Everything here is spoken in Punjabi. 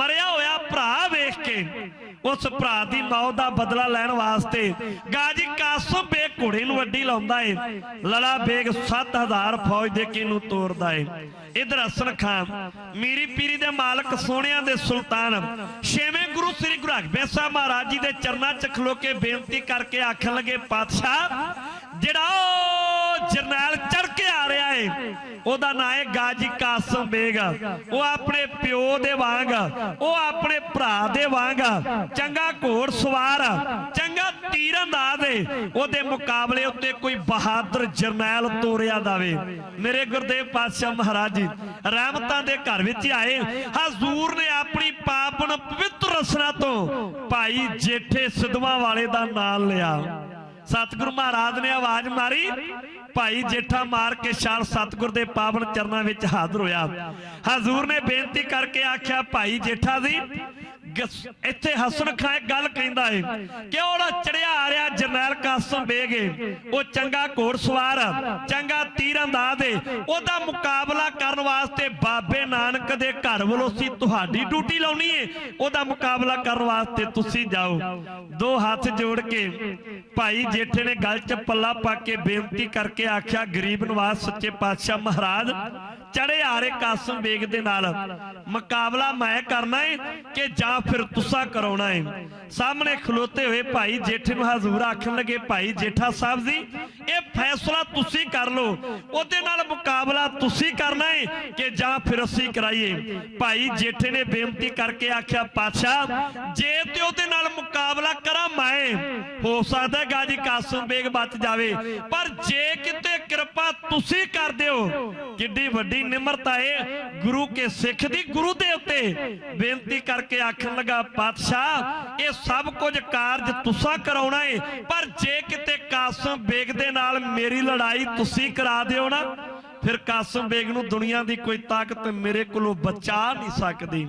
ਮਰਿਆ ਹੋਇਆ ਭਰਾ ਵੇਖ ਕੇ, ਉਸ ਭਰਾ ਦੀ ਮੌਤ ਦਾ ਬਦਲਾ ਲੈਣ ਵਾਸਤੇ ਗਾਜੀ ਕਾਸਮ ਬੇਗ ਘੋੜੇ ਨੂੰ ਵੱਡੀ ਲਾਉਂਦਾ ਏ, ਲੜਾ ਬੇਗ 7000 ਫੌਜ ਦੇ ਕੇ ਨੂੰ ਤੋਰਦਾ ਏ। ਇਧਰ ਹਸਨ ਖਾਨ, ਮੀਰੀ ਪੀਰੀ ਦੇ ਮਾਲਕ ਸੋਹਣਿਆਂ ਦੇ ਸੁਲਤਾਨ, ਛੇਵੇਂ ਗੁਰੂ ਸ੍ਰੀ ਗੁਰੂ ਹਰਗੋਬਿੰਦ ਸਾਹਿਬ ਮਹਾਰਾਜ ਜੀ ਦੇ ਚਰਨਾਂ 'ਚ ਖਲੋ ਕੇ ਬੇਨਤੀ ਕਰਕੇ ਆਖਣ ਲੱਗੇ, ਪਾਤਸ਼ਾਹ, ਜਿਹੜਾ ਜਰਨੈਲ ਚੜ ਉਹਦਾ ਨਾਂ ਹੈ ਗਾਜੀ ਕਾਸਮ ਬੇਗ। ਉਹ ਆਪਣੇ ਪਿਓ ਦੇ ਵਾਂਗ, ਉਹ ਆਪਣੇ ਭਰਾ ਦੇ ਵਾਂਗ, ਚੰਗਾ ਘੋੜ ਸਵਾਰ, ਚੰਗਾ ਤੀਰੰਦਾਜ਼ ਏ। ਉਹਦੇ ਮੁਕਾਬਲੇ ਉੱਤੇ ਕੋਈ ਬਹਾਦਰ ਜਰਨੈਲ ਤੋਰਿਆ ਦਾਵੇ ਮੇਰੇ ਗੁਰਦੇਵ ਪਾਤਸ਼ਾਹ ਮਹਾਰਾਜ ਜੀ, ਰਹਿਮਤਾਂ ਦੇ ਘਰ ਵਿੱਚ ਆਏ। ਹਜ਼ੂਰ ਨੇ ਆਪਣੀ ਪਾਪਨ ਪਵਿੱਤਰ ਰਸਨਾ ਤੋਂ ਭਾਈ ਜੇਠੇ ਸਿੱਧਵਾਂ ਵਾਲੇ ਦਾ ਨਾਮ ਲਿਆ। ਸਤਿਗੁਰੂ ਮਹਾਰਾਜ ਨੇ ਆਵਾਜ਼ ਮਾਰੀ। ਭਾਈ ਜੇਠਾ ਮਾਰ ਕੇ ਛਾਲ ਸਤਿਗੁਰ ਦੇ ਪਾਵਨ ਚਰਨਾਂ ਵਿੱਚ ਹਾਜ਼ਰ ਹੋਇਆ। ਹਜ਼ੂਰ ਨੇ ਬੇਨਤੀ ਕਰਕੇ ਆਖਿਆ, ਭਾਈ ਜੇਠਾ ਜੀ ਇੱਥੇ ਹਸਨ ਖਾਂ ਇੱਕ ਗੱਲ ਕਹਿੰਦਾ ਏ। ਕਿ ਉਹੜਾ ਚੜਿਆ ਆ ਰਿਹਾ ਜਰਨੈਲ ਕਾਸਮ ਬੇਗ ਏ? ਉਹ ਚੰਗਾ ਘੋੜ ਸਵਾਰ ਚੰਗਾ ਤੀਰੰਦਾਜ਼ ਏ ਉਹਦਾ ਮੁਕਾਬਲਾ ਕਰਨ ਵਾਸਤੇ ਬਾਬੇ ਨਾਨਕ ਦੇ ਘਰ ਵੱਲੋਂ ਸੀ ਤੁਹਾਡੀ ਡਿਊਟੀ ਲਾਉਣੀ ਏ। ਉਹਦਾ ਮੁਕਾਬਲਾ ਕਰਨ ਵਾਸਤੇ ਤੁਸੀਂ ਜਾਓ। ਦੋ ਹੱਥ ਜੋੜ ਕੇ ਭਾਈ ਜੇਠੇ ਨੇ ਗੱਲ 'ਚ ਪੱਲਾ ਪਾ ਕੇ ਬੇਨਤੀ ਕਰਕੇ ਆਖਿਆ, ਗਰੀਬ ਨਵਾਜ਼ ਸੱਚੇ ਪਾਤਸ਼ਾਹ ਮਹਾਰਾਜ ਚੜੇ ਆ ਰਹੇ ਕਾਸਮ ਬੇਗ ਦੇ ਨਾਲ। ਮੁਕਾਬਲਾ ਮੈਂ ਕਰਨਾ ਏ ਕਿ ਜਾਂ ਫਿਰ ਤੁਸਾਂ ਕਰਾਉਣਾ ਹੈ ਸਾਹਮਣੇ ਖਲੋਤੇ ਹੋਏ ਭਾਈ ਜੇਠੇ ਨੂੰ ਹਜ਼ੂਰ ਆਖਣ ਲੱਗੇ, ਭਾਈ ਜੇਠਾ ਸਾਹਿਬ ਜੀ, ਇਹ ਫੈਸਲਾ ਤੁਸੀਂ ਕਰ ਲਓ। ਉਹਦੇ ਨਾਲ ਮੁਕਾਬਲਾ ਤੁਸੀਂ ਕਰਨਾ ਏ ਕਿ ਜਾਂ ਫਿਰ ਅਸੀਂ ਕਰਾਈਏ? ਭਾਈ ਜੇਠੇ ਨੇ ਬੇਨਤੀ ਕਰਕੇ ਆਖਿਆ, ਪਾਤਸ਼ਾਹ, ਜੇ ਤੇ ਉਹਦੇ ਨਾਲ ਮੁਕਾਬਲਾ ਕਰਾਂ ਮੈਂ ਹੋ ਸਕਦਾ ਗਾਜੀ ਕਾਸਮ ਬੇਗ ਬਚ ਜਾਵੇ। ਪਰ ਜੇ ਕਿਤੇ ਕਿਰਪਾ ਤੁਸੀਂ ਕਰ ਦਿਓ, ਕਿੱਡੀ ਵੱਡੀ ਨਿਮਰਤਾ ਏ ਗੁਰੂ ਕੇ ਸਿੱਖ ਦੀ ਗੁਰੂ ਦੇ ਉੱਤੇ। ਬੇਨਤੀ ਕਰਕੇ ਆਖਣ ਲੱਗਾ, ਪਾਤਸ਼ਾਹ, ਇਹ ਸਭ ਕੁਝ ਕਾਰਜ ਤੁਸਾਂ ਕਰਾਉਣਾ ਏ, ਪਰ ਜੇ ਕਿਤੇ ਕਾਸਮ ਬੇਗ ਦੇ ਨਾਲ ਮੇਰੀ ਲੜਾਈ ਤੁਸੀਂ ਕਰਾ ਦਿਓ ਨਾ, ਫਿਰ ਕਾਸਮ ਬੇਗ ਨੂੰ ਦੁਨੀਆ ਦੀ ਕੋਈ ਤਾਕਤ ਮੇਰੇ ਕੋਲੋਂ ਬਚਾ ਨਹੀਂ ਸਕਦੀ।